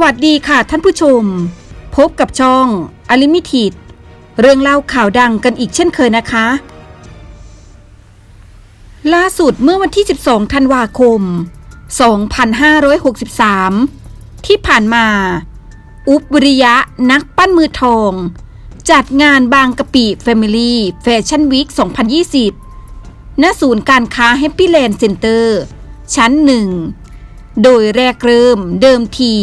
สวัสดีค่ะท่านผู้ชม พบกับช่องอลิมิทิดเรื่องเล่าข่าวดังกันอีกเช่นเคยนะคะ ล่าสุดเมื่อวันที่ 12 ธันวาคม 2563 ที่ผ่านมา อุบวิริยะนักปั้นมือทอง จัดงานบางกะปิ Family Fashion Week 2020 ณ ศูนย์การค้า Happy Land Center ชั้นหนึ่งโดยแรกเริ่มเดิมที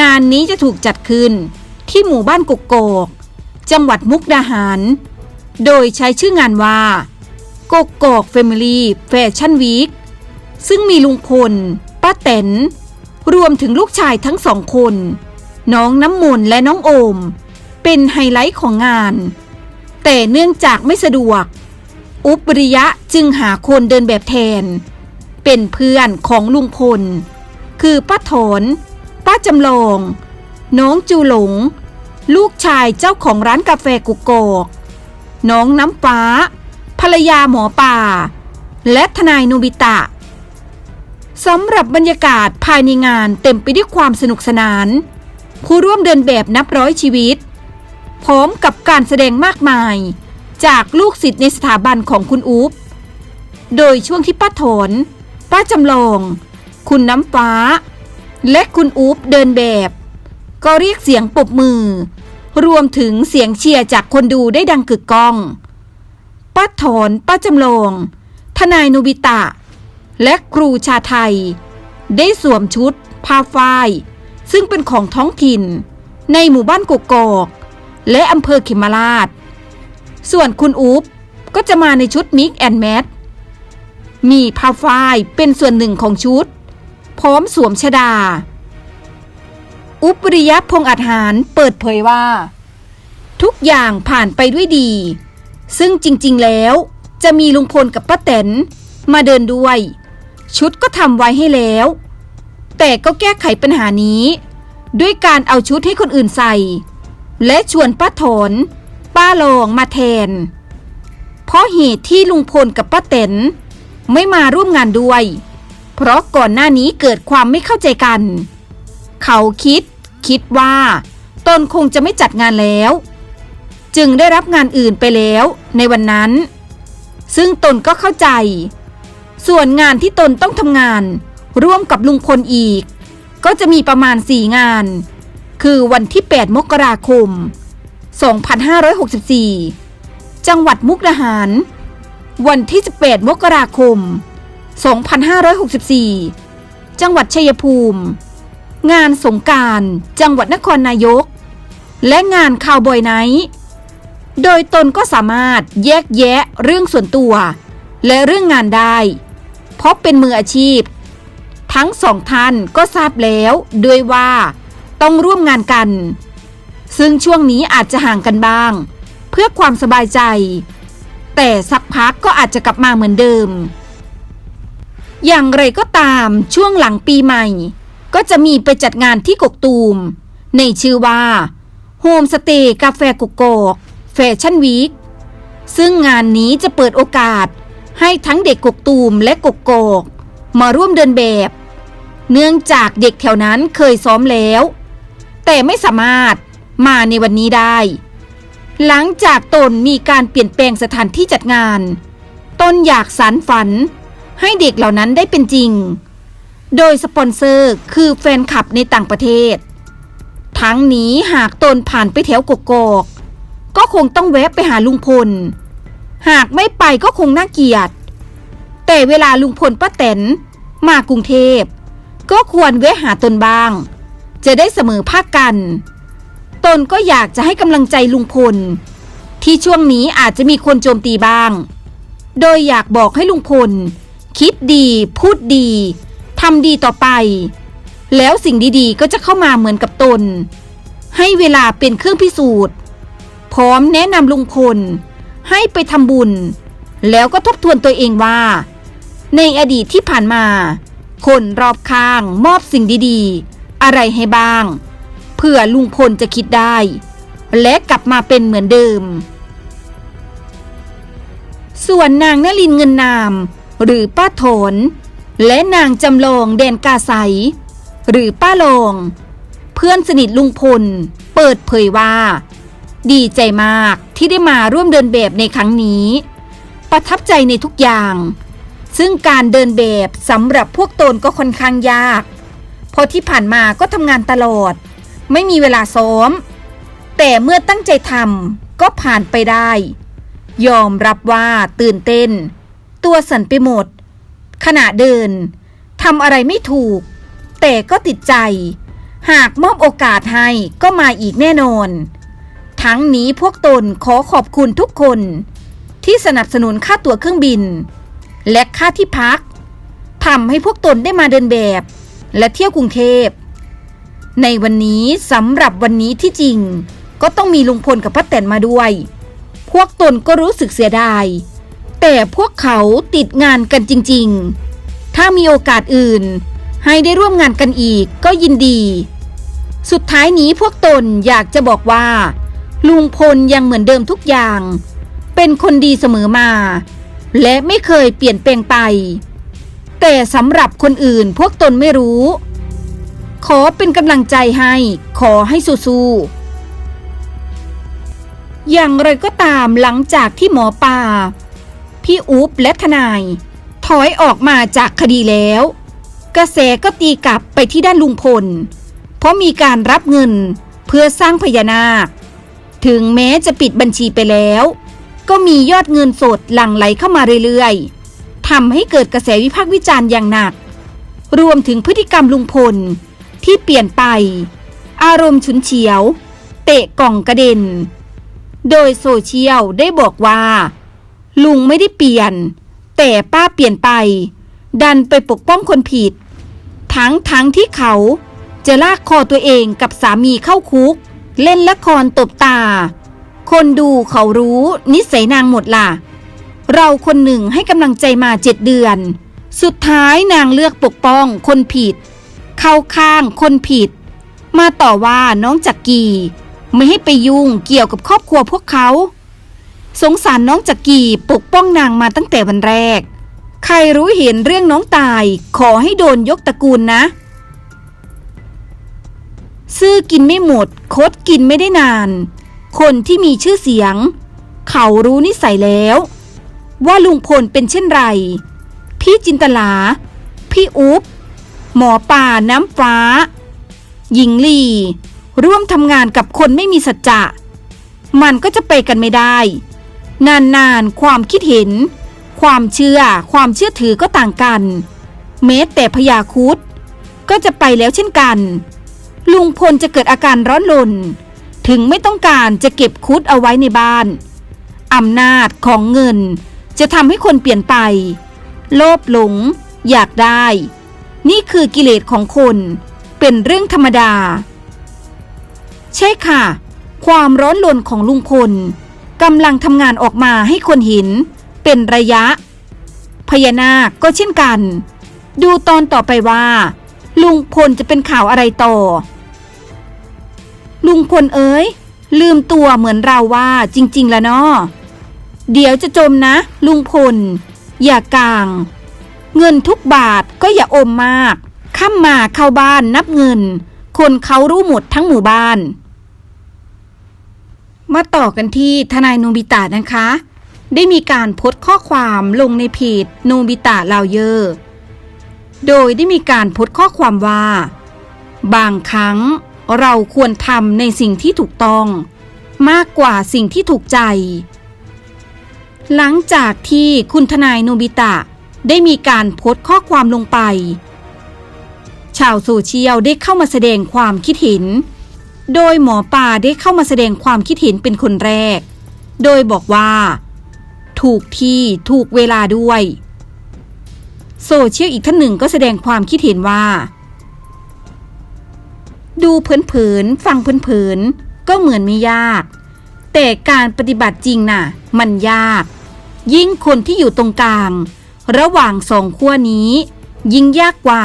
งานนี้จะถูกจัดขึ้น ที่หมู่บ้านกกอกก จังหวัดมุกดาหาร โดยใช้ชื่องานว่ากกอก Family Fashion Week ซึ่งมีลุงพลป้าแตนรวมถึงลูกชายทั้งสองคน น้องน้ำมนต์และน้องโอม เป็นไฮไลท์ของงาน แต่เนื่องจากไม่สะดวก อุปริยะจึงหาคนเดินแบบแทน เป็นเพื่อนของลุงพล คือป้าถอน ป้าจำลอง น้องจูหลง ลูกชายเจ้าของร้านกาแฟกุกโกก น้องน้ำฟ้า ภรรยาหมอป่า และทนายโนบิตะสำหรับบรรยากาศภายในงานเต็มไปด้วยความสนุกสนาน ผู้ร่วมเดินแบบนับร้อยชีวิต พร้อมกับการแสดงมากมาย จากลูกศิษย์ในสถาบันของคุณอุ๊บโดยช่วงที่ป้าถอน ป้าจำลอง คุณน้ำฟ้า และคุณอุ๊บเดินแบบ ก็เรียกเสียงปรบมือ รวมถึงเสียงเชียร์จากคนดูได้ดังกึกก้องป้าถอนป้าจำลอง ทนายโนบิตะ และครูชาไทย ได้สวมชุด ผ้าฝ้าย ซึ่งเป็นของท้องถิ่น ในหมู่บ้านกกอก และอำเภอเขมราช ส่วนคุณอุ๊บก็จะมาในชุดมิกแอนแมทมีผ้าฝ้ายเป็นส่วนหนึ่งของชุด พร้อมสวมชดา อุปริยะพงษ์อาจหารเปิดเผยว่า ทุกอย่างผ่านไปด้วยดี ซึ่งจริงๆแล้วจะมีลุงพลกับป้าแตนมาเดินด้วย ชุดก็ทำไว้ให้แล้ว แต่ก็แก้ไขปัญหานี้ ด้วยการเอาชุดให้คนอื่นใส่ และชวนป้าถอนป้าลองมาแทน เพราะเหตุที่ลุงพลกับป้าแตนไม่มาร่วมงานด้วย เพราะก่อนหน้านี้เกิดความไม่เข้าใจกัน เขาคิด คิดว่าตนคงจะไม่จัดงานแล้ว จึงได้รับงานอื่นไปแล้วในวันนั้น ซึ่งตนก็เข้าใจ ส่วนงานที่ตนต้องทำงาน ร่วมกับลุงพลอีก ก็จะมีประมาณ4งาน คือวันที่ 8 มกราคม 2564 จังหวัดมุกดาหาร วันที่ 18 มกราคม 2564 จังหวัดชัยภูมิ งานสงการ จังหวัดนครนายก และงานข่าวบอยไนท์โดยตนก็สามารถแยกแยะเรื่องส่วนตัว และเรื่องงานได้ เพราะเป็นมืออาชีพ ทั้งสองท่านก็ทราบแล้วด้วยว่าต้องร่วมงานกัน ซึ่งช่วงนี้อาจจะห่างกันบ้าง เพื่อความสบายใจ แต่สักพักก็อาจจะกลับมาเหมือนเดิม อย่างไรก็ตามช่วงหลังปีใหม่ ก็จะมีไปจัดงานที่กกตูม ในชื่อว่าโฮมสเตย์กาแฟกกอกแฟชั่นวีคซึ่งงานนี้จะเปิดโอกาสให้ทั้งเด็กกกตูมและกกอกมาร่วมเดินแบบ เนื่องจากเด็กแถวนั้นเคยซ้อมแล้ว แต่ไม่สามารถมาในวันนี้ได้ หลังจากตนมีการเปลี่ยนแปลงสถานที่จัดงาน ตนอยากสารฝัน ให้เด็กเหล่านั้นได้เป็นจริง โดยสปอนเซอร์คือแฟนคลับในต่างประเทศ ทั้งนี้หากตนผ่านไปแถวกกอกก็คงต้องแวะไปหาลุงพล หากไม่ไปก็คงน่าเกลียด แต่เวลาลุงพลป้าแตนมากรุงเทพ ก็ควรแวะหาตนบ้าง จะได้เสมอภาคกัน ตนก็อยากจะให้กำลังใจลุงพล ที่ช่วงนี้อาจจะมีคนโจมตีบ้าง โดยอยากบอกให้ลุงพล คิดดี พูดดีทำดีต่อไป แล้วสิ่งดีๆก็จะเข้ามาเหมือนกับตน ให้เวลาเป็นเครื่องพิสูจน์ พร้อมแนะนำลุงพล ให้ไปทำบุญ แล้วก็ทบทวนตัวเองว่า ในอดีตที่ผ่านมา คนรอบข้างมอบสิ่งดีๆ อะไรให้บ้าง เพื่อลุงพลจะคิดได้ และกลับมาเป็นเหมือนเดิม ส่วนนางนลินเงินนาม หรือป้าโถน และนางจำลองแดนกาใส หรือป้าลองพื่อนสนิทลุงพล เปิดเผยว่า ดีใจมากที่ได้มาร่วมเดินแบบในครั้งนี้ ประทับใจในทุกอย่าง ซึ่งการเดินแบบสำหรับพวกตนก็ค่อนข้างยาก เพราะที่ผ่านมาก็ทำงานตลอด ไม่มีเวลาซ้อม แต่เมื่อตั้งใจทำก็ผ่านไปได้ ยอมรับว่าตื่นเต้น ตัวสั่นไปหมด ขณะเดินทำอะไรไม่ถูก แต่ก็ติดใจ หากมอบโอกาสให้ก็มาอีกแน่นอน ทั้งนี้พวกตนขอขอบคุณทุกคน ที่สนับสนุนค่าตั๋วเครื่องบิน และค่าที่พักทำให้พวกตนได้มาเดินแบบ และเที่ยวกรุงเทพ ในวันนี้สำหรับวันนี้ที่จริง ก็ต้องมีลุงพลกับป้าแตนมาด้วย พวกตนก็รู้สึกเสียดาย แต่พวกเขาติดงานกันจริงๆ ถ้ามีโอกาสอื่น ให้ได้ร่วมงานกันอีกก็ยินดี สุดท้ายนี้พวกตนอยากจะบอกว่า ลุงพลยังเหมือนเดิมทุกอย่าง เป็นคนดีเสมอมา และไม่เคยเปลี่ยนแปลงไป แต่สำหรับคนอื่นพวกตนไม่รู้ ขอเป็นกำลังใจให้ ขอให้สู้ๆอย่างไรก็ตามหลังจากที่หมอปลา พี่อุ๊บและทนาย ถอยออกมาจากคดีแล้ว กระแสก็ตีกลับไปที่ด้านลุงพล เพราะมีการรับเงินเพื่อสร้างพญานาค ถึงแม้จะปิดบัญชีไปแล้ว ก็มียอดเงินสดหลั่งไหลเข้ามาเรื่อยๆทำให้เกิดกระแสวิพากษ์วิจารณ์อย่างหนัก รวมถึงพฤติกรรมลุงพลที่เปลี่ยนไป อารมณ์ฉุนเฉียว เตะกล่องกระเด็น โดยโซเชียลได้บอกว่า ลุงไม่ได้เปลี่ยน แต่ป้าเปลี่ยนไป ดันไปปกป้องคนผิด ทั้งทั้งที่เขาจะลากคอตัวเองกับสามีเข้าคุก เล่นละครตบตา คนดูเขารู้นิสัยนางหมดล่ะ เราคนหนึ่งให้กำลังใจมาเจ็ดเดือน สุดท้ายนางเลือกปกป้องคนผิด เข้าข้างคนผิด มาต่อว่าน้องจักกี ไม่ให้ไปยุ่งเกี่ยวกับครอบครัวพวกเขา สงสารน้องจักกีปกป้องนางมาตั้งแต่วันแรก ใครรู้เห็นเรื่องน้องตาย ขอให้โดนยกตระกูลนะ ซื้อกินไม่หมด คดกินไม่ได้นาน คนที่มีชื่อเสียง เขารู้นิสัยแล้ว ว่าลุงพลเป็นเช่นไร พี่จินตลา พี่อุ๊บหมอป่าน้ำฟ้า หญิงลี ร่วมทำงานกับคนไม่มีสัจจะมันก็จะไปกันไม่ได้ นานๆ ความคิดเห็น ความเชื่อ ความเชื่อถือก็ต่างกันแม้แต่พยาคุดก็จะไปแล้วเช่นกัน ลุงพลจะเกิดอาการร้อนรนถึงไม่ต้องการจะเก็บคุดเอาไว้ในบ้าน อำนาจของเงินจะทำให้คนเปลี่ยนไป โลภหลง อยากได้ นี่คือกิเลสของคน เป็นเรื่องธรรมดา ใช่ค่ะ ความร้อนรนของลุงพล กำลังทำงานออกมาให้คนห็นเป็นระยะ พญานาคก็เช่นกัน ดูตอนต่อไปว่า ลุงพลจะเป็นข่าวอะไรต่อ ลุงพลเอ้ยลืมตัวเหมือนเราว่าจริง ๆ แล้วเนาะเดี๋ยวจะจมนะ ลุงพล อย่ากลาง เงินทุกบาทก็อย่าอมมากข้ามมาเข้าบ้านนับเงิน คนเขารู้หมดทั้งหมู่บ้าน มาต่อกันที่ทนายโนบิตะนะคะ ได้มีการโพสต์ข้อความลงในเพจโนบิตะลาวเยอร์โดยได้มีการโพสต์ข้อความว่า บางครั้งเราควรทำในสิ่งที่ถูกต้อง มากกว่าสิ่งที่ถูกใจ หลังจากที่คุณทนายโนบิตะได้มีการโพสต์ข้อความลงไป ชาวโซเชียลได้เข้ามาแสดงความคิดเห็น โดยหมอปลาได้เข้ามาแสดงความคิดเห็นเป็นคนแรก โดยบอกว่า ถูกที่ถูกเวลาด้วย โซเชียลอีกท่านหนึ่งก็แสดงความคิดเห็นว่า ดูเผินๆฟังเผินๆก็เหมือนไม่ยาก แต่การปฏิบัติจริงน่ะ มันยาก ยิ่งคนที่อยู่ตรงกลาง ระหว่างสองขั้วนี้ ยิ่งยากกว่า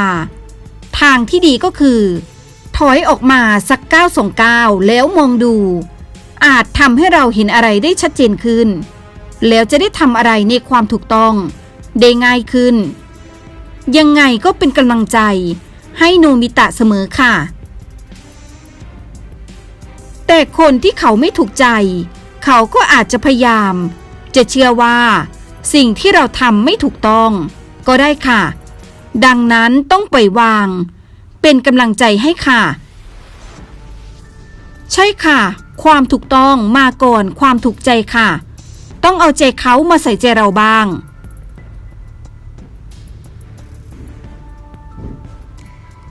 ทางที่ดีก็คือ ถอยออกมาสักก้าวสองก้าวแล้วมองดู อาจทำให้เราเห็นอะไรได้ชัดเจนขึ้น แล้วจะได้ทำอะไรในความถูกต้อง ได้ง่ายขึ้น ยังไงก็เป็นกำลังใจให้โนมิตะเสมอค่ะ แต่คนที่เขาไม่ถูกใจ เขาก็อาจจะพยายาม จะเชื่อว่า สิ่งที่เราทำไม่ถูกต้อง ก็ได้ค่ะ ดังนั้นต้องปล่อยวาง เป็นกำลังใจให้ค่ะ ใช่ค่ะ ความถูกต้องมาก่อนความถูกใจค่ะ ต้องเอาใจเขามาใส่ใจเราบ้าง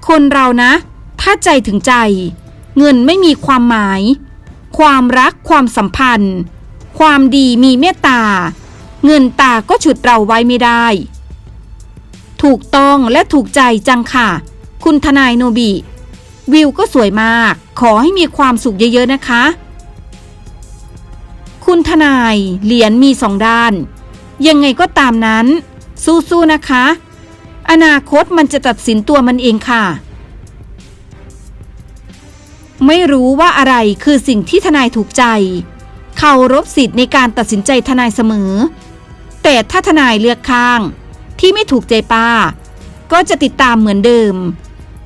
คนเรานะ ถ้าใจถึงใจ เงินไม่มีความหมาย ความรักความสัมพันธ์ ความดีมีเมตตา เงินตาก็ฉุดเราไว้ไม่ได้ ถูกต้องและถูกใจจังค่ะ คุณทนายโนบิ วิวก็สวยมาก ขอให้มีความสุขเยอะ ๆ นะคะ คุณทนายเหรียญมีสองด้าน ยังไงก็ตามนั้น สู้ๆนะคะ อนาคตมันจะตัดสินตัวมันเองค่ะ ไม่รู้ว่าอะไรคือสิ่งที่ทนายถูกใจ เคารพสิทธิ์ในการตัดสินใจทนายเสมอ แต่ถ้าทนายเลือกข้างที่ไม่ถูกใจป้าก็จะติดตามเหมือนเดิม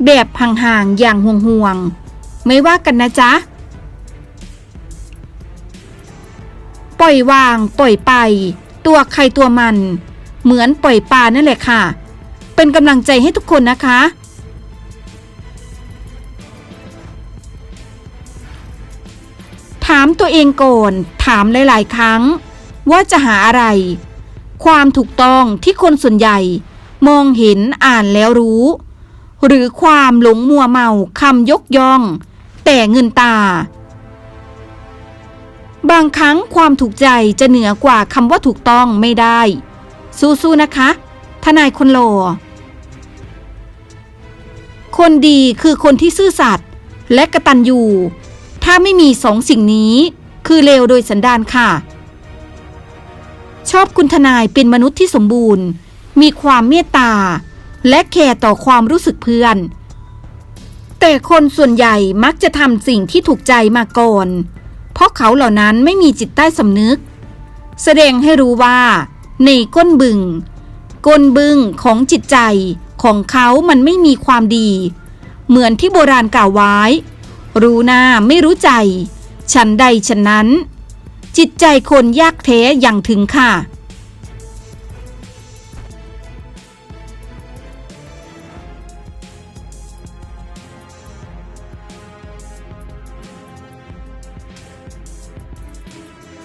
แบบห่างๆอย่างห่วงๆ ไม่ว่ากันนะจ๊ะ ปล่อยวางปล่อยไป ตัวใครตัวมัน เหมือนปล่อยปลานั่นแหละค่ะ เป็นกำลังใจให้ทุกคนนะคะ ถามตัวเองก่อนถามหลายๆ ครั้ง ว่าจะหาอะไร ความถูกต้องที่คนส่วนใหญ่ มองเห็นอ่านแล้วรู้ หรือความหลงมัวเมาคำยกย่อง แต่เงินตา บางครั้งความถูกใจจะเหนือกว่าคำว่าถูกต้องไม่ได้ สู้ๆนะคะ ทนายคนหล่คนดีคือคนที่ซื่อสัตย์และกระตันยูถ้าไม่มีสองสิ่งนี้ คือเลวโดยสันดานค่ะ ชอบคุณทนายเป็นมนุษย์ที่สมบูรณ์ มีความเมตตา และแคร์ต่อความรู้สึกเพื่อน แต่คนส่วนใหญ่มักจะทำสิ่งที่ถูกใจมาก่อน เพราะเขาเหล่านั้นไม่มีจิตใต้สำนึก แสดงให้รู้ว่า ในก้นบึง ก้นบึงของจิตใจของเขามันไม่มีความดี เหมือนที่โบราณกล่าวไว้ รู้หน้าไม่รู้ใจ ฉันใดฉันนั้น จิตใจคนยากแท้อย่างถึงค่ะ